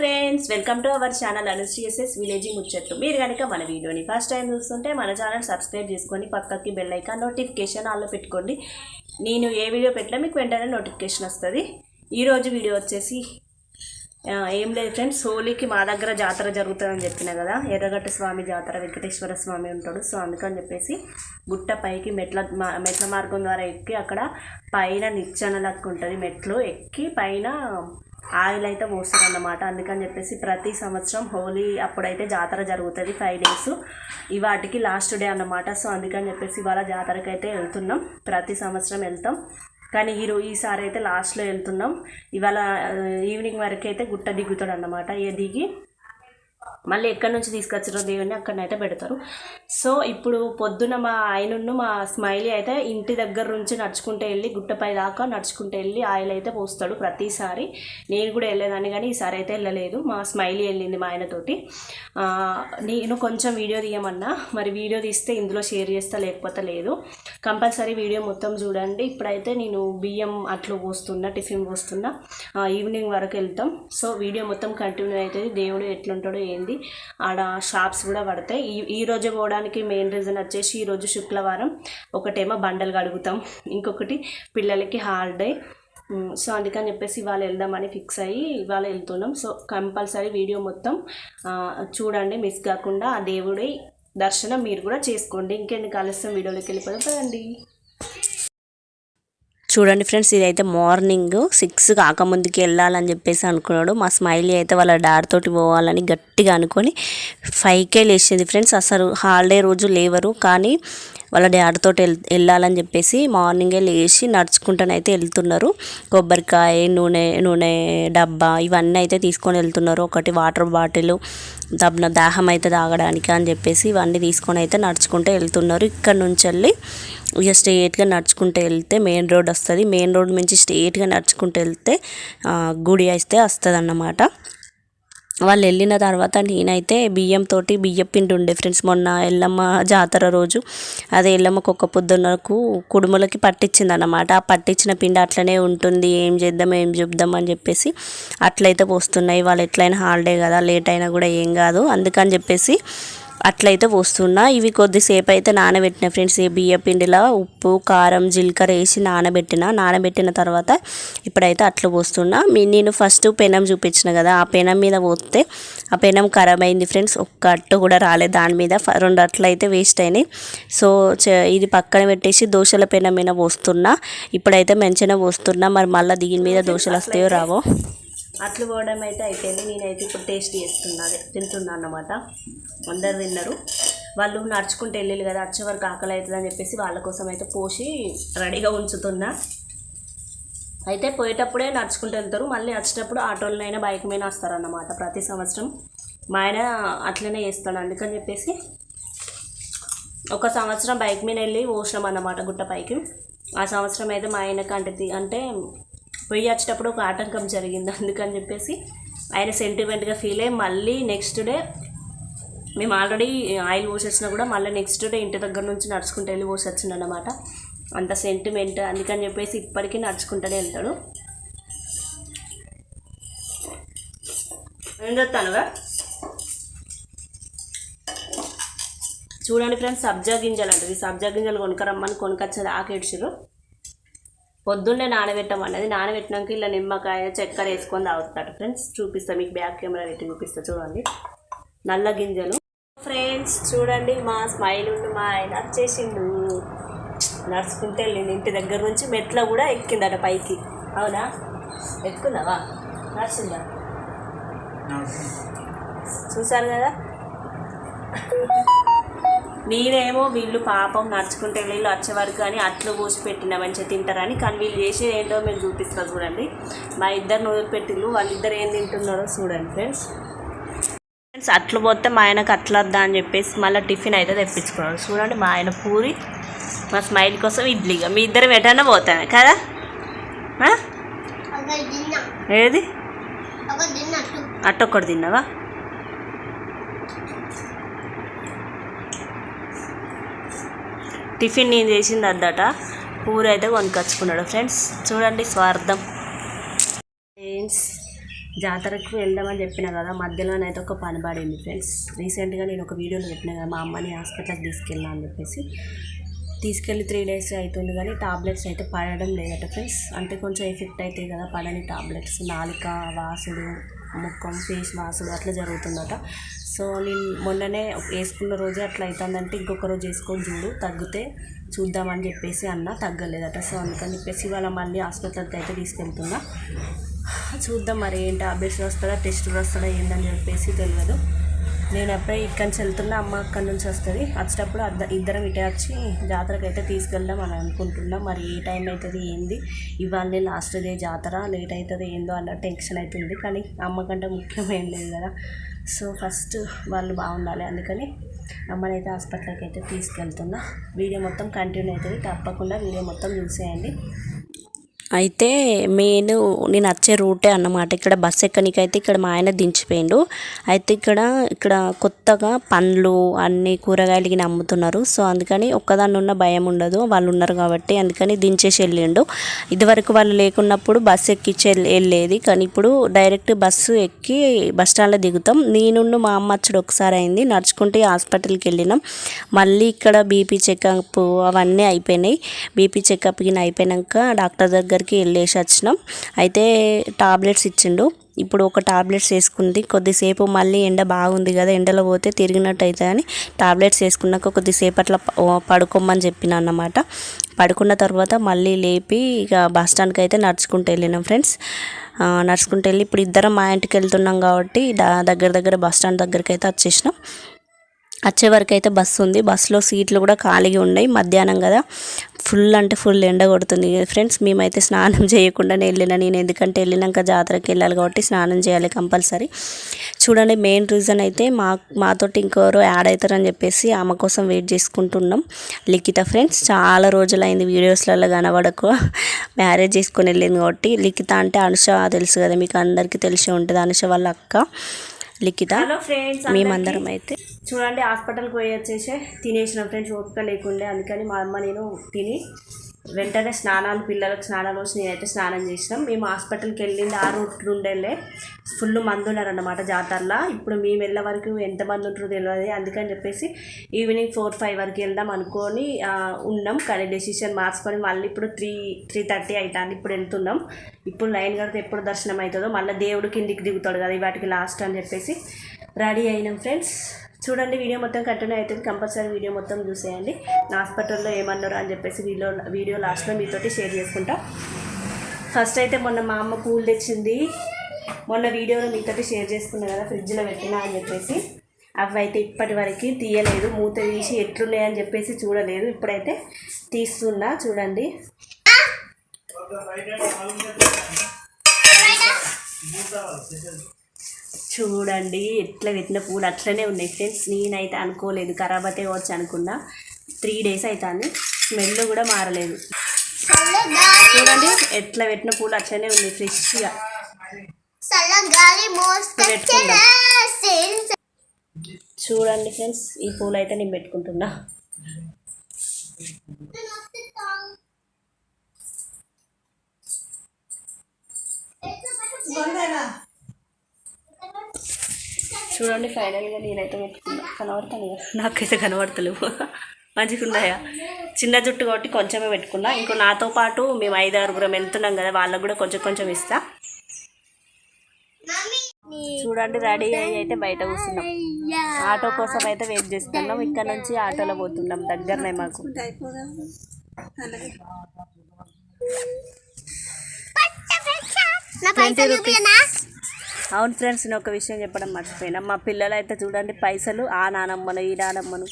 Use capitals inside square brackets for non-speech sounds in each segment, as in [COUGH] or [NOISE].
Friends welcome to our channel అనుశ్రీఎస్ఎస్ విలేజింగ్ ముచ్చట్లు. మీరు కనుక మన వీడియోని ఫస్ట్ టైం చూస్తుంటే మన ఛానల్ సబ్స్క్రైబ్ చేసుకొని పక్కకి బెల్ ఐకాన్ నోటిఫికేషన్ ఆల్లో పెట్టుకోండి. నేను ఏ వీడియో పెట్టినా మీకు వెంటనే నోటిఫికేషన్ వస్తుంది. ఈరోజు వీడియో వచ్చేసి ఏం లేదు ఫ్రెండ్స్ హోలీకి మా దగ్గర జాతర జరుగుతుందని చెప్పిన కదా ఎర్రగట్ట స్వామి జాతర వెంకటేశ్వర స్వామి ఉంటాడు సో అందుకని చెప్పేసి గుట్ట పైకి మెట్ల మెట్ల మార్గం ద్వారా ఎక్కి అక్కడ పైన నిచ్చెన లెక్క ఉంటుంది మెట్లు ఎక్కి పైన ఆయిల్ అయితే పోస్తారు అన్నమాట అందుకని చెప్పేసి ప్రతి సంవత్సరం హోలీ అప్పుడైతే జాతర జరుగుతుంది ఫైవ్ డేస్. ఈ వాటికి లాస్ట్ డే అన్నమాట. సో అందుకని చెప్పేసి ఇవాళ జాతరకి అయితే వెళ్తున్నాం. ప్రతి సంవత్సరం వెళ్తాం. కానీ ఈ ఈసారి అయితే లాస్ట్లో వెళ్తున్నాం. ఇవాళ ఈవినింగ్ వరకు అయితే గుట్ట దిగుతాడు అన్నమాట ఏ దిగి? మళ్ళీ ఎక్కడి నుంచి తీసుకొచ్చారో దేవుని అక్కడనైతే పెడతారు. సో ఇప్పుడు పొద్దున మా ఆయనను మా స్మైలీ అయితే ఇంటి దగ్గర నుంచి నడుచుకుంటూ వెళ్ళి గుట్టపై దాకా నడుచుకుంటూ వెళ్ళి ఆయిల్ అయితే పోస్తాడు ప్రతిసారి. నేను కూడా వెళ్ళేదాన్ని కానీ ఈసారి అయితే వెళ్ళలేదు. మా స్మైలీ వెళ్ళింది మా ఆయనతోటి నేను కొంచెం వీడియో తీయమన్నా మరి వీడియో తీస్తే ఇందులో షేర్ చేస్తా లేకపోతే లేదు. కంపల్సరీ వీడియో మొత్తం చూడండి. ఇప్పుడైతే నేను బియ్యం అట్లు పోస్తున్నా టిఫిన్ పోస్తున్నా. ఈవినింగ్ వరకు వెళ్తాం. సో వీడియో మొత్తం కంటిన్యూ అవుతుంది. దేవుడు ఎట్లుంటాడో ఏంది ఆడ షాప్స్ కూడా పడతాయి. ఈ ఈ రోజు పోవడానికి మెయిన్ రీజన్ వచ్చేసి ఈరోజు శుక్రవారం ఒకటేమో బండలు కడుగుతాం. ఇంకొకటి పిల్లలకి హాలిడే సో అందుకని చెప్పేసి ఇవాళ వెళ్దామని ఫిక్స్ అయ్యి ఇవాళ వెళ్తున్నాం. సో కంపల్సరీ వీడియో మొత్తం చూడండి. మిస్ కాకుండా ఆ దేవుడి దర్శనం మీరు కూడా చేసుకోండి. ఇంకెన్ని ఆలస్యం? వీడియోలోకి వెళ్ళిపోదాం. చూడండి ఫ్రెండ్స్ ఇదైతే మార్నింగ్ సిక్స్ కాకముందుకి వెళ్ళాలని చెప్పేసి అనుకున్నాడు. మా స్మైలీ అయితే వాళ్ళ డాడ్ తోటి పోవాలని గట్టిగా అనుకొని ఫైవ్కే లేచింది ఫ్రెండ్స్. అసలు హాలిడే రోజు లేవరు కానీ వాళ్ళ డాడ్ తోటి వెళ్ళాలని చెప్పేసి మార్నింగే లేచి నడుచుకుంటూనైతే వెళ్తున్నారు. కొబ్బరికాయ నూనె నూనె డబ్బా ఇవన్నీ అయితే తీసుకొని వెళ్తున్నారు. ఒకటి వాటర్ బాటిల్ దబ్న దాహం అయితే తాగడానికి అని చెప్పేసి ఇవన్నీ తీసుకొని అయితే నడుచుకుంటూ వెళ్తున్నారు. ఇక్కడ నుంచి వెళ్ళి ఇక స్ట్రేట్గా నడుచుకుంటూ వెళ్తే మెయిన్ రోడ్ వస్తుంది. మెయిన్ రోడ్ నుంచి స్ట్రేట్గా నడుచుకుంటూ వెళ్తే గుడి అయితే వస్తుంది అన్నమాట వాళ్ళు వెళ్ళిన తర్వాత నేనైతే బియ్యంతో బియ్యం పిండి ఉండే ఫ్రెండ్స్. మొన్న ఎల్లమ్మ జాతర రోజు అదే ఎల్లమ్మకు ఒక పొద్దున్నకు కుడుములకి పట్టించింది అన్నమాట ఆ పట్టించిన పిండి అట్లనే ఉంటుంది. ఏం చేద్దాం ఏం చెప్దాం అని చెప్పేసి అట్లయితే పోస్తున్నాయి. వాళ్ళు ఎట్లయినా హాలిడే కదా లేట్ అయినా కూడా ఏం కాదు. అందుకని చెప్పేసి అట్లయితే పోస్తున్నా. ఇవి కొద్దిసేపు అయితే నానబెట్టిన ఫ్రెండ్స్ ఈ బియ్య పిండిలో ఉప్పు కారం జీలకర్ర వేసి నానబెట్టిన. నానబెట్టిన తర్వాత ఇప్పుడైతే అట్లు పోస్తున్నా. మీ నేను ఫస్ట్ పెనం చూపించిన కదా ఆ పెనం మీద పోస్తే ఆ పెనం ఖరాబ్ అయింది ఫ్రెండ్స్. ఒక్క అట్టు కూడా రాలేదు దాని మీద. రెండు అట్లు అయితే వేస్ట్ అయినాయి. సో ఇది పక్కన పెట్టేసి దోశల పెనం మీద పోస్తున్నా. ఇప్పుడైతే మంచిగా పోస్తున్నా. మరి మళ్ళీ దీని మీద దోశలు వస్తాయో రావో. అట్లు పోవడం అయితే అయిపోయింది. నేనైతే ఇప్పుడు టేస్ట్ చేస్తున్నా తింటున్నా అన్నమాట. అందరు తిన్నారు. వాళ్ళు నడుచుకుంటూ వెళ్ళారు కదా వచ్చే వరకు ఆకలి అవుతుందని చెప్పేసి వాళ్ళ కోసం అయితే పోసి రెడీగా ఉంచుతున్నా. అయితే పోయేటప్పుడే నడుచుకుంటూ వెళ్తారు. మళ్ళీ వచ్చేటప్పుడు ఆటోలనైనా బైక్ మీద వస్తారన్నమాట ప్రతి సంవత్సరం. మా ఆయన అట్లనే చేస్తాడు. అందుకని చెప్పేసి ఒక సంవత్సరం బైక్ మీద వెళ్ళి పోసినాం అన్నమాట గుట్ట పైకి. ఆ సంవత్సరం అయితే మా ఆయనకు అంటే అంటే పొయ్యి వచ్చేటప్పుడు ఒక ఆటంకం జరిగింది. అందుకని చెప్పేసి ఆయన సెంటిమెంట్గా ఫీల్ అయ్యి మళ్ళీ నెక్స్ట్ డే మేము ఆల్రెడీ ఆయిల్ పోసేసినా కూడా మళ్ళీ నెక్స్ట్ డే ఇంటి దగ్గర నుంచి నడుచుకుంటూ వెళ్ళి పోసొచ్చిండు అనమాట అంత సెంటిమెంట్ అందుకని చెప్పేసి ఇప్పటికీ నడుచుకుంటూనే వెళ్తాడు. ఏం చెప్తానుగా చూడండి ఫ్రెండ్స్ సబ్జా గింజలు అంటది సబ్జా గింజలు కొనుకరమ్మని కొనుకొచ్చేది ఆకేడ్చిరు పొద్దున్నే నానబెట్టమన్నది నానబెట్టినాక ఇలా నిమ్మకాయ చక్కెర వేసుకొని తాగుతాడు ఫ్రెండ్స్ చూపిస్తా మీకు బ్యాక్ కెమెరా పెట్టి చూపిస్తా చూడండి. నల్ల గింజలు. ఫ్రెండ్స్ చూడండి మా స్మైల్ ఉండి మా ఆయన వచ్చేసిండు. నడుచుకుంటూ వెళ్ళింది ఇంటి దగ్గర నుంచి మెట్ల కూడా ఎక్కిందట పైకి. అవునా? ఎక్కుందావా నడుచుందా? చూసారు కదా? నేనేమో వీళ్ళు పాపం నడుచుకుంటే వీళ్ళు వచ్చే వరకు కానీ అట్లు పోసి పెట్టిన మంచిగా తింటారని కానీ వీళ్ళు చేసేది ఏంటో మేము చూపిస్తా చూడండి. మా ఇద్దరు నూనె పెట్టిళ్ళు వాళ్ళిద్దరు ఏం తింటున్నారో చూడండి ఫ్రెండ్స్. ఫ్రెండ్స్ అట్లు పోతే మా ఆయనకు అట్లు వద్దా అని చెప్పేసి మళ్ళీ టిఫిన్ అయితే తెప్పించుకున్నాడు. చూడండి మా ఆయన పూరి మా స్మైల్ కోసం ఇడ్లీగా మీ ఇద్దరు ఎటన్నా పోతామే కదా? ఏది? అట్టొక్కటి తిన్నావా? టిఫిన్ నేను చేసింది అద్దట? పూర అయితే కొనుకొచ్చుకున్నాడు. ఫ్రెండ్స్ చూడండి స్వార్థం. ఫ్రెండ్స్ జాతరకు వెళ్దామని చెప్పిన కదా మధ్యలోనైతే ఒక పని పడింది. ఫ్రెండ్స్ రీసెంట్గా నేను ఒక వీడియోలో చెప్పిన కదా మా అమ్మని హాస్పిటల్కి తీసుకెళ్ళా అని చెప్పేసి. తీసుకెళ్ళి త్రీ డేస్ అవుతుంది కానీ టాబ్లెట్స్ అయితే పడడం లేదట ఫ్రెండ్స్. అంటే కొంచెం ఎఫెక్ట్ అవుతాయి కదా పడని టాబ్లెట్స్ నాలిక వాసుడు ముఖం ఫేస్ వాసుడు అట్లా జరుగుతుందట. సో నేను మొన్ననే వేసుకున్న రోజే అట్లా అవుతుందంటే ఇంకొక రోజు వేసుకొని చూడు తగ్గితే చూద్దామని చెప్పేసి అన్న తగ్గలేదట. సో అందుకని చెప్పేసి ఇవాళ మళ్ళీ హాస్పిటల్కి అయితే తీసుకెళ్తున్నా. చూద్దాం మరి ఏం టాబ్లెట్స్ వస్తుందా టెస్ట్ వస్తుందా ఏందని చెప్పేసి తెలియదు. నేను అప్పుడే ఇక్కడి నుంచి వెళ్తున్నా అమ్మ అక్కడి నుంచి వస్తుంది. వచ్చేటప్పుడు అద్ద ఇద్దరం ఇటే వచ్చి జాతరకి అయితే తీసుకెళ్దాం అని అనుకుంటున్నాం. మరి ఏ టైం అవుతుంది ఏంది? ఇవాళ లాస్ట్ డే జాతర లేట్ అవుతుంది ఏందో అన్న టెన్షన్ అవుతుంది కానీ అమ్మకంటే ముఖ్యమేం లేదు కదా. సో ఫస్ట్ వాళ్ళు బాగుండాలి అందుకని అమ్మనైతే హాస్పిటల్కి అయితే తీసుకెళ్తున్నా. వీడియో మొత్తం కంటిన్యూ అవుతుంది. తప్పకుండా వీడియో మొత్తం చూసేయండి. అయితే మెయిన్ నేను వచ్చే రూటే అన్నమాట. ఇక్కడ బస్ ఎక్కనికైతే ఇక్కడ మా ఆయన దించిపోయిండు. అయితే ఇక్కడ ఇక్కడ కొత్తగా పండ్లు అన్ని కూరగాయలు గిన అమ్ముతున్నారు సో అందుకని ఒక్కదాన్ని ఉన్న భయం ఉండదు. వాళ్ళు ఉన్నారు కాబట్టి అందుకని దించేసి వెళ్ళిండు. ఇదివరకు వాళ్ళు లేకున్నప్పుడు బస్సు ఎక్కించి వెళ్ళేది. కానీ ఇప్పుడు డైరెక్ట్ బస్సు ఎక్కి బస్ స్టాండ్లో దిగుతాం. నేను మా అమ్మ వచ్చాడు ఒకసారి అయింది. నడుచుకుంటే హాస్పిటల్కి వెళ్ళినాం. మళ్ళీ ఇక్కడ బీపీ చెకప్ అవన్నీ అయిపోయినాయి. బీపీ చెకప్ గిన అయిపోయినాక డాక్టర్ దగ్గర దగ్గరికి వెళ్ళేసి వచ్చినాం. అయితే టాబ్లెట్స్ ఇచ్చిండు. ఇప్పుడు ఒక టాబ్లెట్స్ వేసుకుంది. కొద్దిసేపు మళ్ళీ ఎండ బాగుంది కదా ఎండలో పోతే తిరిగినట్టు అవుతుంది అని టాబ్లెట్స్ వేసుకున్నాక కొద్దిసేపు అట్లా పడుకోమని చెప్పిన అన్నమాట. పడుకున్న తర్వాత మళ్ళీ లేపి ఇక బస్ స్టాండ్కి అయితే నడుచుకుంటూ వెళ్ళినాం ఫ్రెండ్స్. నడుచుకుంటూ వెళ్ళి ఇప్పుడు ఇద్దరం మా ఇంటికి వెళ్తున్నాం కాబట్టి దా- దగ్గర దగ్గర బస్ స్టాండ్ దగ్గరికి అయితే వచ్చేసినాం. వచ్చే వరకు అయితే బస్సు ఉంది. బస్సులో సీట్లు కూడా ఖాళీగా ఉన్నాయి. మధ్యాహ్నం కదా. ఫుల్ అంటే ఫుల్ ఎండ కొడుతుంది. ఫ్రెండ్స్ మేమైతే స్నానం చేయకుండానే వెళ్ళిన నేను ఎందుకంటే వెళ్ళినాక జాతరకి వెళ్ళాలి కాబట్టి స్నానం చేయాలి కంపల్సరీ. చూడండి మెయిన్ రీజన్ అయితే మా మాతోటి ఇంకెవరో యాడ్ అవుతారని చెప్పేసి ఆమె కోసం వెయిట్ చేసుకుంటున్నాం. లిఖిత ఫ్రెండ్స్ చాలా రోజులైంది వీడియోస్లలో కనబడకు. మ్యారేజ్ చేసుకొని వెళ్ళింది కాబట్టి. లిఖిత అంటే అనుష తెలుసు కదా మీకు అందరికీ తెలిసి ఉంటుంది. అనుష వాళ్ళ అక్క. లిఖిత. హలో ఫ్రెండ్స్ మేమందరం అయితే. చూడండి హాస్పిటల్కి పోయి వచ్చేసి తినేసిన ఫ్రెండ్స్ ఓపిక లేకుండే అందుకని మా అమ్మ నేను తిని వెంటనే స్నానాలు పిల్లలకు స్నానాలు వచ్చి నేనైతే స్నానం చేసినాం. మేము హాస్పిటల్కి వెళ్ళింది ఆ రూట్ ఉండేలే ఫుల్ మంది ఉన్నారన్నమాట జాతరలో. ఇప్పుడు మేము వెళ్ళే వరకు ఎంతమంది ఉంటారో తెలియదు అందుకని చెప్పేసి ఈవినింగ్ ఫోర్ ఫైవ్ వరకు వెళ్దాం అనుకొని ఉన్నాం. కానీ డెసిషన్ మార్చుకొని మళ్ళీ ఇప్పుడు త్రీ త్రీ థర్టీ అవుతుంది ఇప్పుడు వెళ్తున్నాం. ఇప్పుడు లైన్ కడితే ఎప్పుడు దర్శనం అవుతుందో మళ్ళీ దేవుడు కిందికి దిగుతాడు కదా వాటికి లాస్ట్ అని చెప్పేసి. రెడీ అయినాం ఫ్రెండ్స్. చూడండి వీడియో మొత్తం కంటిన్యూ అవుతుంది. కంపల్సరీ వీడియో మొత్తం చూసేయండి. హాస్పిటల్లో ఏమన్నారు అని చెప్పేసి వీడియో వీడియో లాస్ట్లో మీతోటి షేర్ చేసుకుంటా. ఫస్ట్ అయితే మొన్న మా అమ్మ పూలు తెచ్చింది. మొన్న వీడియోలో మీతోటి షేర్ చేసుకున్నా కదా ఫ్రిడ్జ్లో పెట్టినా అని చెప్పేసి. అవి అయితే ఇప్పటి వరకు తీయలేదు. మూత తీసి ఎట్లున్నాయని చెప్పేసి చూడలేదు. ఇప్పుడైతే తీస్తున్నా చూడండి. చూడండి ఎట్లా పెట్టిన పూలు అట్లనే ఉన్నాయి ఫ్రెండ్స్. నేనైతే అనుకోలేదు ఖరాబ్ అయితే వచ్చి అనుకున్నా. త్రీ డేస్ అవుతుంది స్మెల్ కూడా మారలేదు. చూడండి ఎట్లా పెట్టిన పూలు అట్లనే ఉన్నాయి ఫ్రెష్గా. చూడండి ఫ్రెండ్స్ ఈ పూలు అయితే నేను పెట్టుకుంటున్నా. చూడండి ఫైనల్గా నేనైతే పెట్టుకున్నా కనబడతాను కదా నాకైతే కనబడతలేవు. మంచిగా ఉన్నాయా చిన్న జుట్టు కాబట్టి కొంచెమే పెట్టుకున్నా. ఇంకో నాతో పాటు మేము ఐదు ఆరుగురం వెళ్తున్నాం కదా వాళ్ళకు కూడా కొంచెం కొంచెం ఇస్తా. చూడండి రెడీ అయ్యి అయితే బయట కూర్చున్నాం. ఆటో కోసం అయితే వెయిట్ చేస్తున్నాం. ఇక్కడ నుంచి ఆటోలో పోతున్నాం దగ్గరనే మాకు. నా పైసలు చూపియనా అవును ఫ్రెండ్స్ నేను ఒక విషయం చెప్పడం మర్చిపోయినా. మా పిల్లలు అయితే చూడండి పైసలు ఆ నానమ్మను ఈ నానమ్మను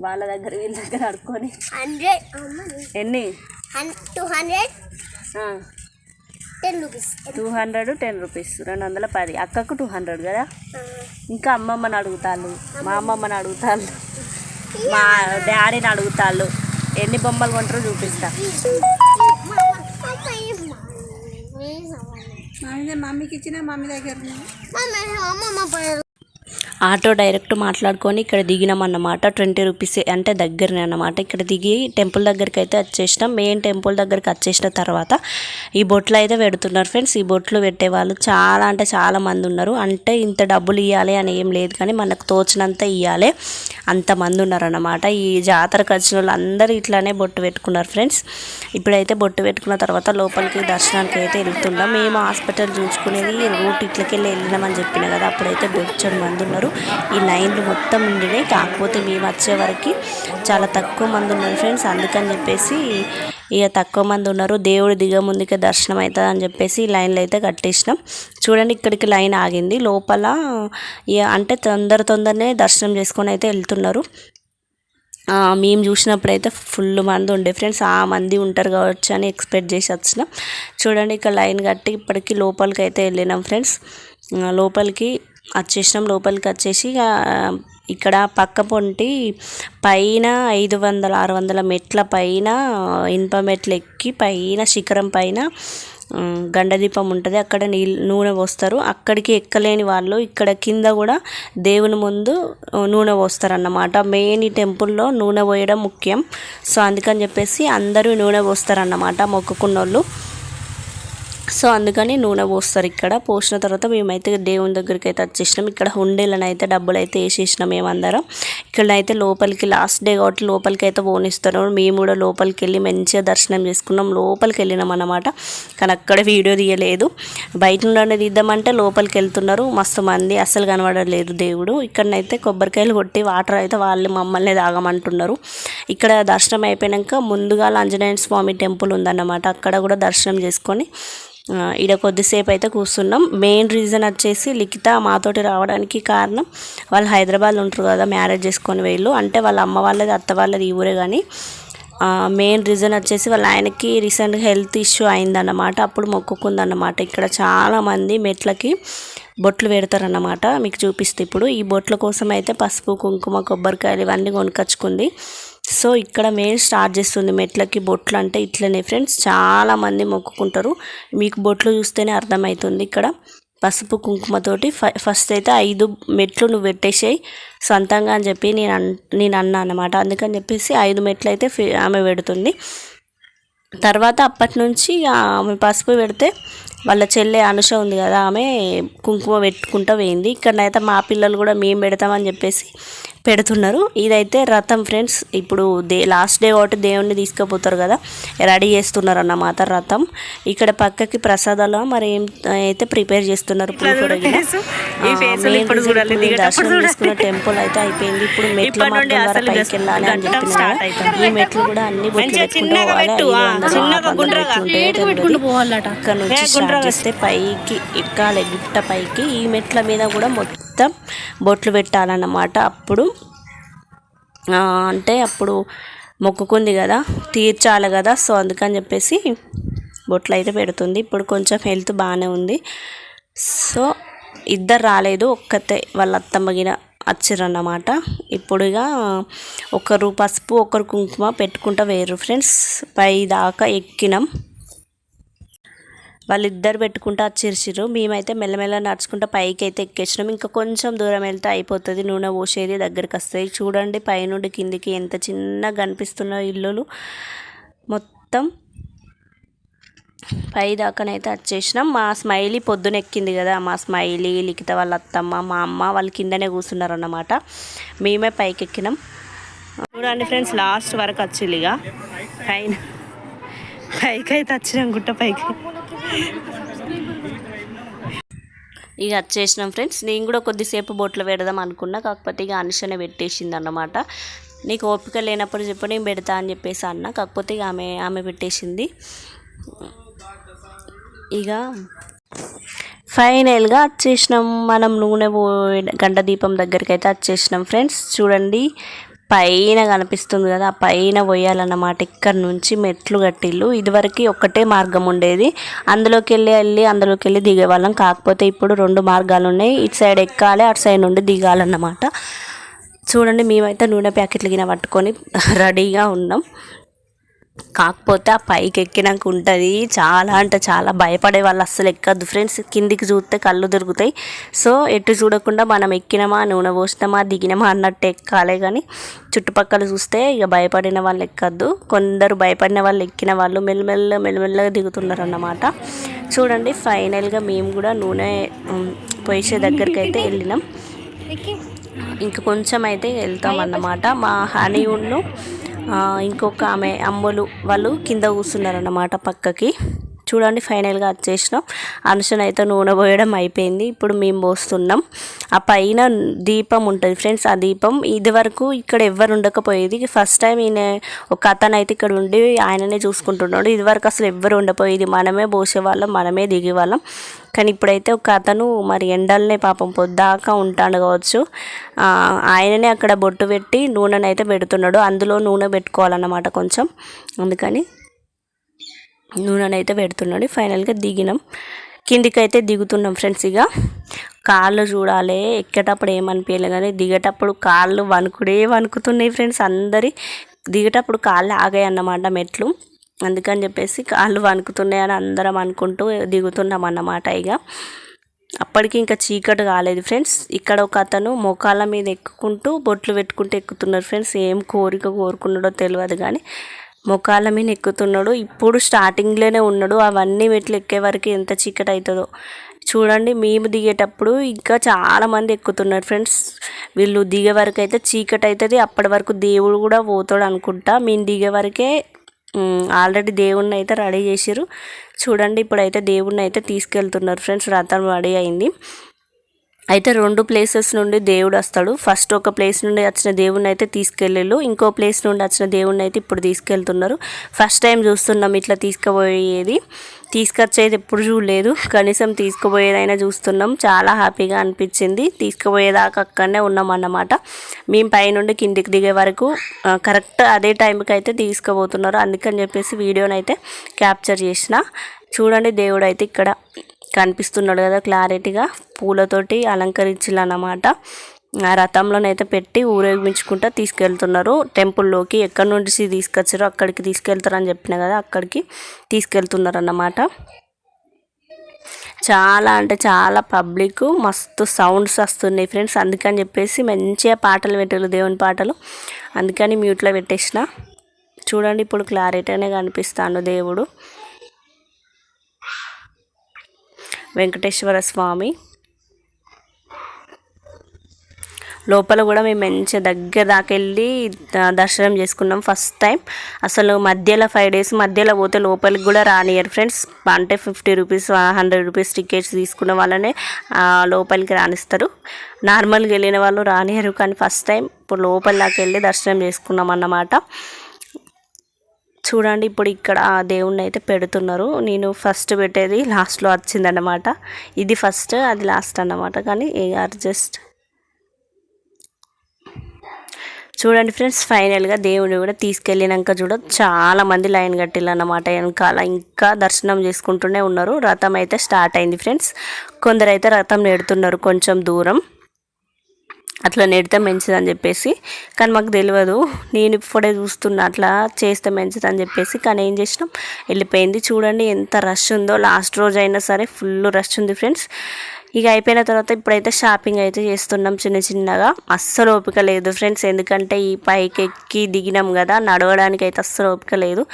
వాళ్ళ దగ్గర వీళ్ళ దగ్గర అడుక్కొని. హండ్రెడ్ ఎన్ని? Two hundred? Ten rupees. Two hundred ten rupees. రెండు వందల పది. అక్కకు టూ హండ్రెడ్ కదా? ఇంకా అమ్మమ్మని అడుగుతాళ్ళు. మా అమ్మమ్మని అడుగుతాళ్ళు. మా డాడీని అడుగుతాళ్ళు. ఎన్ని బొమ్మలు కొంటారో చూపిస్తా. మమ్మీ మమ్మీకి ఇచ్చిన మమ్మీ దగ్గర అమ్మమ్మ పోయారు ఆటో డైరెక్ట్ మాట్లాడుకొని ఇక్కడ దిగినాం అన్నమాట ట్వంటీ రూపీస్ అంటే దగ్గరనే అన్నమాట. ఇక్కడ దిగి టెంపుల్ దగ్గరికి అయితే వచ్చేసినాం. మెయిన్ టెంపుల్ దగ్గరికి వచ్చేసిన తర్వాత ఈ బొట్లు అయితే పెడుతున్నారు ఫ్రెండ్స్. ఈ బొట్లు పెట్టే వాళ్ళు చాలా అంటే చాలా మంది ఉన్నారు. అంటే ఇంత డబ్బులు ఇవ్వాలి అని ఏం లేదు కానీ మనకు తోచినంత ఇవ్వాలి అంతమంది ఉన్నారన్నమాట. ఈ జాతరకు వచ్చిన వాళ్ళు అందరూ ఇట్లానే బొట్టు పెట్టుకున్నారు ఫ్రెండ్స్. ఇప్పుడైతే బొట్టు పెట్టుకున్న తర్వాత లోపలికి దర్శనానికి అయితే వెళ్తున్నాం. మేము హాస్పిటల్ చూసుకునేది రూట్ ఇట్లకెళ్ళి వెళ్ళినామని చెప్పిన కదా అప్పుడైతే బొచ్చడు మంది ఉన్నారు. ఈ లైన్లు మొత్తం ఉండినాయి కాకపోతే మేము వచ్చే వరకు చాలా తక్కువ మంది ఉన్నారు ఫ్రెండ్స్. అందుకని చెప్పేసి ఇక తక్కువ మంది ఉన్నారు. దేవుడు దిగముందుకే దర్శనం అవుతుంది అని చెప్పేసి ఈ లైన్లో అయితే కట్టేసినాం చూడండి ఇక్కడికి లైన్ ఆగింది. లోపల ఇక అంటే తొందర తొందరనే దర్శనం చేసుకొని అయితే వెళ్తున్నారు. మేము చూసినప్పుడైతే ఫుల్ మంది ఉండే ఫ్రెండ్స్. ఆ మంది ఉంటారు కావచ్చు అని ఎక్స్పెక్ట్ చేసి వచ్చినాం. చూడండి ఇక్కడ లైన్ కట్టి ఇప్పటికి లోపలికి అయితే వెళ్ళినాం ఫ్రెండ్స్. లోపలికి వచ్చేసినాం లోపలికి వచ్చేసి ఇక ఇక్కడ పక్క పొంటి పైన ఐదు వందల ఆరు వందల మెట్ల పైన ఇనుప మెట్లు ఎక్కి పైన శిఖరం పైన గండదీపం ఉంటుంది. అక్కడ నీళ్ళు నూనె పోస్తారు. అక్కడికి ఎక్కలేని వాళ్ళు ఇక్కడ కింద కూడా దేవుని ముందు నూనె పోస్తారు అన్నమాట మెయిన్ ఈ టెంపుల్లో నూనె పోయడం ముఖ్యం. సో అందుకని చెప్పేసి అందరూ నూనె పోస్తారన్నమాట మొక్కుకున్న మొక్కుకున్నోళ్ళు. సో అందుకని నూనె పోస్తారు ఇక్కడ. పోసిన తర్వాత మేమైతే దేవుని దగ్గరికి అయితే వచ్చేసినాం. ఇక్కడ హుండీలను అయితే డబ్బులు అయితే వేసేసినాం మేమందరం. ఇక్కడైతే లోపలికి లాస్ట్ డే కాబట్టి లోపలికి అయితే పోనిస్తారు మేము కూడా లోపలికి వెళ్ళి మంచిగా దర్శనం చేసుకున్నాం. లోపలికి వెళ్ళినాం అనమాట కానీ అక్కడ వీడియో తీయలేదు. బయట నుండి తీద్దామంటే లోపలికి వెళ్తున్నారు మస్తు మంది అస్సలు కనబడలేదు దేవుడు. ఇక్కడనైతే కొబ్బరికాయలు కొట్టి వాటర్ అయితే వాళ్ళు మమ్మల్ని తాగమంటున్నారు. ఇక్కడ దర్శనం అయిపోయాక ముందుగా ఆంజనేయ స్వామి టెంపుల్ ఉందన్నమాట. అక్కడ కూడా దర్శనం చేసుకొని ఈడ కొద్దిసేపు అయితే కూర్చున్నాం. మెయిన్ రీజన్ వచ్చేసి లిఖిత మాతోటి రావడానికి కారణం వాళ్ళు హైదరాబాద్లో ఉంటారు కదా మ్యారేజ్ చేసుకొని వీళ్ళు. అంటే వాళ్ళ అమ్మ వాళ్ళది అత్త వాళ్ళది ఈ ఊరే కానీ మెయిన్ రీజన్ వచ్చేసి వాళ్ళ ఆయనకి రీసెంట్గా హెల్త్ ఇష్యూ అయిందన్నమాట. అప్పుడు మొక్కుకుందన్నమాట. ఇక్కడ చాలామంది మెట్లకి బొట్లు పెడతారన్నమాట. మీకు చూపిస్తే ఇప్పుడు ఈ బొట్ల కోసం అయితే పసుపు కుంకుమ కొబ్బరికాయలు ఇవన్నీ కొనుకొచ్చుకుంది. సో ఇక్కడ మెయిన్ స్టార్ట్ చేస్తుంది మెట్లకి బొట్లు అంటే ఇట్లనే ఫ్రెండ్స్ చాలామంది మొక్కుకుంటారు. మీకు బొట్లు చూస్తేనే అర్థమవుతుంది ఇక్కడ. పసుపు కుంకుమతోటి ఫ ఫస్ట్ అయితే ఐదు మెట్లు నువ్వు పెట్టేసేయి. సొంతంగా అని చెప్పి నేను అన్ నేను అన్నా అనమాట అందుకని చెప్పేసి ఐదు మెట్లు అయితే ఫి- ఆమె పెడుతుంది. తర్వాత అప్పటి నుంచి ఆమె పసుపు పెడితే వాళ్ళ చెల్లె అనుష ఉంది కదా ఆమె కుంకుమ పెట్టుకుంటూ పోయింది. ఇక్కడనైతే మా పిల్లలు కూడా మేము పెడతామని చెప్పేసి పెడుతున్నారు. ఇదైతే రథం ఫ్రెండ్స్ ఇప్పుడు దే లాస్ట్ డే కాబట్టి దేవుణ్ణి తీసుకుపోతారు కదా రెడీ చేస్తున్నారు అన్నమాట రథం. ఇక్కడ పక్కకి ప్రసాదాలు మరి ఏం అయితే ప్రిపేర్ చేస్తున్నారు దర్శనం చేసుకున్న టెంపుల్ అయితే అయిపోయింది. ఇప్పుడు మెట్ల మార్గం ద్వారా పైకి వెళ్ళాలి అని చెప్పిన. ఈ మెట్లు కూడా అన్ని బొట్లు పెట్టుకుంటూ పోవాలి. ఇక్కడ నుంచి స్టార్ట్ పైకి ఎక్కాలి గుట్ట పైకి. ఈ మెట్ల మీద కూడా మొత్తం బొట్లు పెట్టాలన్నమాట. అప్పుడు అంటే అప్పుడు మొక్కుకుంది కదా తీర్చాలి కదా. సో అందుకని చెప్పేసి బొట్లు అయితే పెడుతుంది. ఇప్పుడు కొంచెం హెల్త్ బాగానే ఉంది. సో ఇద్దరు రాలేదు. ఒక్కతే వాళ్ళ అత్తమ్మగిన గిన వచ్చిరన్నమాట ఇప్పుడు ఇక ఒకరు పసుపు ఒకరు కుంకుమ పెట్టుకుంటా వేరు ఫ్రెండ్స్. పై దాకా ఎక్కినాం. వాళ్ళిద్దరు పెట్టుకుంటూ వచ్చిర్చిర్రు మేమైతే మెల్లమెల్ల నడుచుకుంటూ పైకి అయితే ఎక్కేసినాం. ఇంకా కొంచెం దూరం వెళ్తే అయిపోతుంది. నూనె పోసేది దగ్గరికి వస్తాయి చూడండి పైనుండి కిందికి ఎంత చిన్నగా కనిపిస్తున్నాయో ఇల్లులు. మొత్తం పై దాకానైతే వచ్చేసినాం మా స్మైలీ పొద్దున ఎక్కింది కదా. మా స్మైలీ లిఖిత వాళ్ళ అత్తమ్మ మా అమ్మ వాళ్ళు కిందనే కూర్చున్నారు అన్నమాట మేమే పైకి ఎక్కినాం చూడండి ఫ్రెండ్స్ లాస్ట్ వరకు వచ్చింది ఇక పైన పైకి అయితే వచ్చినాం గుట్ట పైకి. ఇక వచ్చేసినాం ఫ్రెండ్స్. నేను కూడా కొద్దిసేపు బొట్లు పెడదాం అనుకున్నా కాకపోతే ఇక అనుషనే పెట్టేసింది అన్నమాట నీకు ఓపిక లేనప్పుడు చెప్పి నేను పెడతా అని చెప్పేసి అన్న కాకపోతే ఇక ఆమె ఆమె పెట్టేసింది. ఇక ఫైనల్గా వచ్చేసినాం మనం నూనె పోయి గంట దీపం దగ్గరికి అయితే వచ్చేసినాం ఫ్రెండ్స్. చూడండి పైన కనిపిస్తుంది కదా ఆ పైన పోయాలన్నమాట ఇక్కడ నుంచి మెట్లు కట్టిల్లు. ఇదివరకు ఒక్కటే మార్గం ఉండేది. అందులోకి వెళ్ళి వెళ్ళి అందులోకి వెళ్ళి దిగేవాళ్ళం. కాకపోతే ఇప్పుడు రెండు మార్గాలు ఉన్నాయి ఇటు సైడ్ ఎక్కాలి అటు సైడ్ నుండి దిగాలన్నమాట. చూడండి మేమైతే నూనె ప్యాకెట్లు గిన పట్టుకొని [LAUGHS] రెడీగా ఉన్నాం. కాకపోతే ఆ పైకి ఎక్కినాక ఉంటుంది. చాలా అంటే చాలా భయపడే వాళ్ళు అస్సలు ఎక్కద్దు. ఫ్రెండ్స్ కిందికి చూస్తే కళ్ళు తిరుగుతాయి సో ఎటు చూడకుండా మనం ఎక్కినామా నూనె పోసినామా దిగినామా అన్నట్టు ఎక్కాలే కానీ చుట్టుపక్కల చూస్తే ఇక భయపడిన వాళ్ళు ఎక్కద్దు. కొందరు భయపడిన వాళ్ళు ఎక్కిన వాళ్ళు మెల్లమెల్ల మెల్లమెల్లగా దిగుతున్నారు అన్నమాట చూడండి ఫైనల్గా మేము కూడా నూనె పోసే దగ్గరికి అయితే వెళ్ళినాం. ఇంక కొంచెం అయితే వెళ్తాం అన్నమాట మా హనీ ఉన్ను ఆ, ఇంకొక ఆమె అమ్మలు వాళ్ళు కింద కూర్చున్నారన్నమాట పక్కకి. చూడండి ఫైనల్గా వచ్చేసినాం. అనుసన అయితే నూనె పోయడం అయిపోయింది. ఇప్పుడు మేము పోస్తున్నాం. ఆ పైన దీపం ఉంటుంది ఫ్రెండ్స్ ఆ దీపం. ఇది వరకు ఇక్కడ ఎవ్వరు ఉండకపోయేది. ఫస్ట్ టైం ఈయన ఒక అతను అయితే ఇక్కడ ఉండి ఆయననే చూసుకుంటున్నాడు. ఇదివరకు అసలు ఎవ్వరు ఉండపోయేది మనమే పోసేవాళ్ళం మనమే దిగేవాళ్ళం. కానీ ఇప్పుడైతే ఒక అతను మరి ఎండల్నే పాపం పొద్దాకా ఉంటాడు కావచ్చు. ఆయననే అక్కడ బొట్టు పెట్టి నూనెనైతే పెడుతున్నాడు. అందులో నూనె పెట్టుకోవాలన్నమాట కొంచెం. అందుకని నూనెనైతే అయితే పెడుతున్నాడు. ఫైనల్గా దిగినాం. కిందికి అయితే దిగుతున్నాం ఫ్రెండ్స్ ఇక. కాళ్ళు చూడాలి. ఎక్కేటప్పుడు ఏమనిపించలే కానీ దిగేటప్పుడు కాళ్ళు వణుకుడే వణుకుతున్నాయి ఫ్రెండ్స్ అందరి. దిగేటప్పుడు కాళ్ళు ఆగాయి అన్నమాట మెట్లు. అందుకని చెప్పేసి కాళ్ళు వణుకుతున్నాయని అందరం అనుకుంటూ దిగుతున్నాం అన్నమాట ఇక. అప్పటికి ఇంకా చీకటి కాలేదు ఫ్రెండ్స్. ఇక్కడ ఒక అతను మోకాళ్ళ మీద ఎక్కుకుంటూ బొట్లు పెట్టుకుంటూ ఎక్కుతున్నారు ఫ్రెండ్స్. ఏం కోరిక కోరుకున్నాడో తెలియదు కానీ ముఖాల మీద ఎక్కుతున్నాడు. ఇప్పుడు స్టార్టింగ్లోనే ఉన్నాడు. అవన్నీ మెట్లు ఎక్కే వరకు ఎంత చీకటి అవుతుందో. చూడండి మేము దిగేటప్పుడు ఇంకా చాలామంది ఎక్కుతున్నారు ఫ్రెండ్స్ వీళ్ళు దిగే వరకు అయితే చీకటి అవుతుంది. అప్పటి వరకు దేవుడు కూడా పోతాడు అనుకుంటా. మేము దిగే వరకే ఆల్రెడీ దేవుణ్ణి అయితే రెడీ చేసిర్రు. చూడండి ఇప్పుడైతే దేవుణ్ణి అయితే తీసుకెళ్తున్నారు ఫ్రెండ్స్ రథం రెడీ అయింది. అయితే రెండు ప్లేసెస్ నుండి దేవుడు వస్తాడు. ఫస్ట్ ఒక ప్లేస్ నుండి వచ్చిన దేవుణ్ణి అయితే తీసుకెళ్ళిళ్ళు. ఇంకో ప్లేస్ నుండి వచ్చిన దేవుణ్ణి అయితే ఇప్పుడు తీసుకెళ్తున్నారు. ఫస్ట్ టైం చూస్తున్నాం ఇట్లా తీసుకుపోయేది. తీసుకొచ్చేది ఎప్పుడు చూడలేదు. కనీసం తీసుకుపోయేదైనా చూస్తున్నాం. చాలా హ్యాపీగా అనిపించింది. తీసుకుపోయేదాకా అక్కడనే ఉన్నాం అన్నమాట. మేము పైనుండి కిందికి దిగే వరకు కరెక్ట్ అదే టైంకి అయితే తీసుకుపోతున్నారు. అందుకని చెప్పేసి వీడియోని అయితే క్యాప్చర్ చేసిన. చూడండి దేవుడు అయితే ఇక్కడ. కనిపిస్తున్నాడు కదా క్లారిటీగా పూలతోటి అలంకరించారు అన్నమాట ఆ రథంలోనైతే పెట్టి ఊరేగించుకుంటూ తీసుకెళ్తున్నారు. టెంపుల్లోకి ఎక్కడి నుంచి తీసుకొచ్చారో అక్కడికి తీసుకెళ్తారని చెప్పిన కదా అక్కడికి తీసుకెళ్తున్నారు అన్నమాట చాలా అంటే చాలా పబ్లిక్ మస్తు సౌండ్స్ వస్తున్నాయి ఫ్రెండ్స్. అందుకని చెప్పేసి మంచిగా పాటలు పెట్టారు దేవుని పాటలు. అందుకని మ్యూట్లో పెట్టేసిన. చూడండి ఇప్పుడు క్లారిటీనే కనిపిస్తాను దేవుడు. వెంకటేశ్వర స్వామి. లోపల కూడా మేము మంచిగా దగ్గర దాకా వెళ్ళి దర్శనం చేసుకున్నాం ఫస్ట్ టైం. అసలు మధ్యలో ఫైవ్ డేస్ మధ్యలో పోతే లోపలికి కూడా రానియరు ఫ్రెండ్స్ అంటే fifty rupees hundred rupees tickets తీసుకున్న వాళ్ళనే లోపలికి రానిస్తారు. నార్మల్గా వెళ్ళిన వాళ్ళు రానియరు కానీ ఫస్ట్ టైం ఇప్పుడు లోపల దాకా వెళ్ళి దర్శనం చేసుకున్నాం అన్నమాట. చూడండి ఇప్పుడు ఇక్కడ ఆ దేవుణ్ణి అయితే పెడుతున్నారు. నేను ఫస్ట్ పెట్టేది లాస్ట్లో వచ్చిందన్నమాట ఇది ఫస్ట్ అది లాస్ట్ అన్నమాట. కానీ జస్ట్ చూడండి ఫ్రెండ్స్ ఫైనల్గా దేవుని కూడా తీసుకెళ్ళినాక చూడ చాలా మంది లైన్ కట్టిల్లు అన్నమాట వెనకాల. ఇంకా దర్శనం చేసుకుంటూనే ఉన్నారు. రథం అయితే స్టార్ట్ అయింది ఫ్రెండ్స్ కొందరు అయితే రథం నెడుతున్నారు కొంచెం దూరం. అట్లా నెడితే మంచిదని చెప్పేసి కానీ మాకు తెలియదు నేను ఇప్పుడే చూస్తున్నా అట్లా చేస్తే మంచిదని చెప్పేసి కానీ ఏం చేసినాం? వెళ్ళిపోయింది. చూడండి ఎంత రష్ ఉందో. లాస్ట్ రోజు అయినా సరే ఫుల్ రష్ ఉంది ఫ్రెండ్స్ ఇక అయిపోయిన తర్వాత ఇప్పుడైతే షాపింగ్ అయితే చేస్తున్నాం చిన్న చిన్నగా. అస్సలు ఓపిక లేదు ఫ్రెండ్స్ ఎందుకంటే ఈ పైకి ఎక్కి దిగినాం కదా నడవడానికి అయితే అస్సలు ఓపిక లేదు.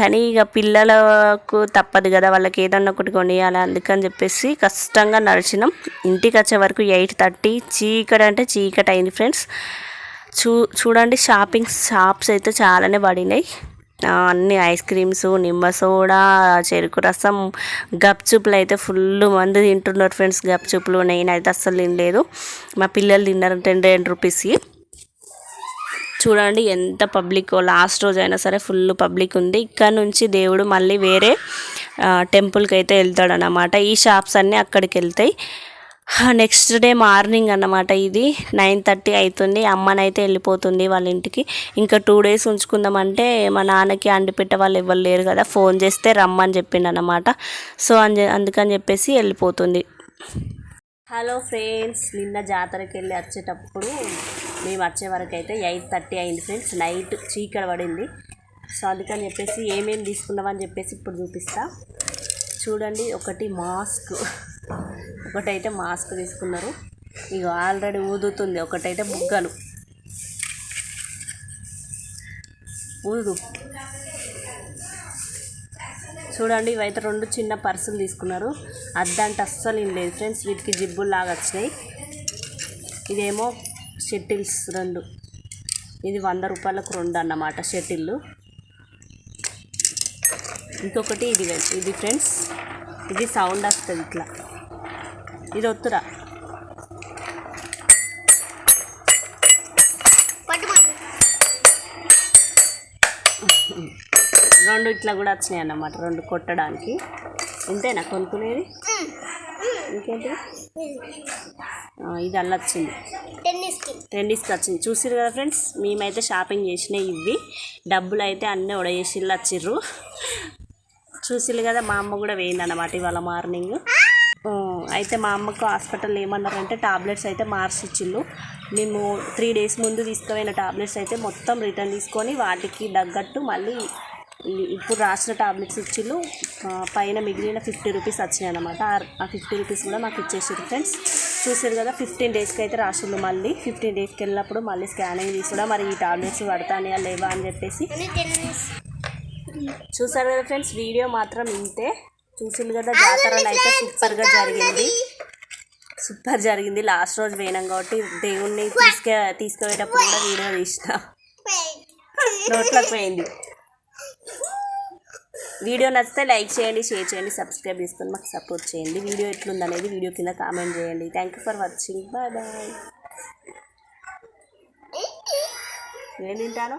కానీ ఇక పిల్లలకు తప్పదు కదా వాళ్ళకి ఏదన్నా ఒకటి కొనియాలి అందుకని చెప్పేసి కష్టంగా నడిచినాం. ఇంటికి వచ్చే వరకు ఎయిట్ థర్టీ చీకటి అంటే చీకటి అయింది ఫ్రెండ్స్. చూ చూడండి షాపింగ్ షాప్స్ అయితే చాలానే పడినాయి. అన్ని ఐస్ క్రీమ్స్ నిమ్మ సోడా చెరుకు రసం గప్చుప్లు అయితే ఫుల్ మంది తింటున్నారు ఫ్రెండ్స్. గప్చుప్లు నేనైతే అస్సలు తినలేదు. మా పిల్లలు తిన్నారు టెన్ టెన్ రూపీస్కి. చూడండి ఎంత పబ్లిక్ లాస్ట్ రోజు అయినా సరే ఫుల్ పబ్లిక్ ఉంది. ఇక్కడ నుంచి దేవుడు మళ్ళీ వేరే టెంపుల్కి అయితే వెళ్తాడు ఈ షాప్స్ అన్నీ అక్కడికి వెళ్తాయి. నెక్స్ట్ డే మార్నింగ్ అన్నమాట ఇది. నైన్ థర్టీ అవుతుంది అమ్మనైతే వెళ్ళిపోతుంది వాళ్ళ ఇంటికి. ఇంకా టూ డేస్ ఉంచుకుందామంటే మా నాన్నకి అండిపెట్ట వాళ్ళు ఎవరు లేరు కదా. ఫోన్ చేస్తే రమ్మని చెప్పిండు అన్నమాట సో అందు అందుకని చెప్పేసి వెళ్ళిపోతుంది. హలో ఫ్రెండ్స్ నిన్న జాతరకి వెళ్ళి వచ్చేటప్పుడు మేము వచ్చే వరకు అయితే ఎయిట్ థర్టీ అయింది ఫ్రెండ్స్ నైట్ చీకడ పడింది. సో అందుకని చెప్పేసి ఏమేమి తీసుకున్నామని చెప్పేసి ఇప్పుడు చూపిస్తా. చూడండి ఒకటి మాస్క్ ఒకటైతే మాస్క్ తీసుకున్నారు. ఇక ఆల్రెడీ ఊదుతుంది. ఒకటైతే బుగ్గలు. ఊదు. చూడండి ఇవైతే రెండు చిన్న పర్సులు తీసుకున్నారు. అద్దంటే అస్సలు ఏం లేదు ఫ్రెండ్స్. వీటికి జిబ్బులు లాగా వచ్చినాయి. ఇదేమో షెటిల్స్ రెండు. ఇది వంద రూపాయలకు రెండు అన్నమాట షెటిల్లు. ఇంకొకటి ఇది ఇది ఫ్రెండ్స్. ఇది సౌండ్ వస్తుంది ఇట్లా. ఇది పట్టుకోండి రెండు ఇట్లా కూడా వచ్చినాయి అన్నమాట రెండు కొట్టడానికి. ఇంతేనా కొనుక్కునేది? ఇంకేంటి? ఇది అల్ల వచ్చింది. టెన్నిస్కి. ట్రెండీస్కి వచ్చింది. చూసిరు కదా ఫ్రెండ్స్ మేమైతే షాపింగ్ చేసినాయి ఇవి డబ్బులు అయితే అన్నీ ఉడయేసిళ్ళు వచ్చిర్రు. చూసిరు కదా మా అమ్మ కూడా వేయింది అన్నమాట ఇవాళ మార్నింగ్. అయితే మా అమ్మకు హాస్పిటల్ ఏమన్నారంటే టాబ్లెట్స్ అయితే మార్చిచ్చిళ్ళు. మేము త్రీ డేస్ ముందు తీసుకుపోయిన టాబ్లెట్స్ అయితే మొత్తం రిటర్న్ తీసుకొని వాటికి తగ్గట్టు మళ్ళీ ఇప్పుడు రాసిన టాబ్లెట్స్ ఇచ్చిళ్ళు. పైన మిగిలిన ఫిఫ్టీ రూపీస్ వచ్చినాయి అనమాట ఆ ఫిఫ్టీ రూపీస్ కూడా మాకు ఇచ్చేసారు ఫ్రెండ్స్. చూసారు కదా ఫిఫ్టీన్ డేస్కి అయితే రాసిళ్ళు మళ్ళీ. ఫిఫ్టీన్ డేస్కి వెళ్ళినప్పుడు మళ్ళీ స్కానింగ్ తీసి మరి ఈ టాబ్లెట్స్ పడతానే లేవా అని చెప్పేసి. చూసారు కదా ఫ్రెండ్స్ వీడియో మాత్రం ఇంతే. చూసింది కదా జాతరలు అయితే సూపర్గా జరిగింది. సూపర్ జరిగింది. లాస్ట్ రోజు పోయినాం కాబట్టి దేవుణ్ణి తీసుకే తీసుకుపోయేటప్పుడు కూడా వీడియో తీసిన. నోట్లోకి పోయింది. వీడియో నచ్చితే లైక్ చేయండి షేర్ చేయండి సబ్స్క్రైబ్ చేసుకొని మాకు సపోర్ట్ చేయండి. వీడియో ఎట్లుందనేది వీడియో కింద కామెంట్ చేయండి. Thank you for watching bye bye నేను తింటాను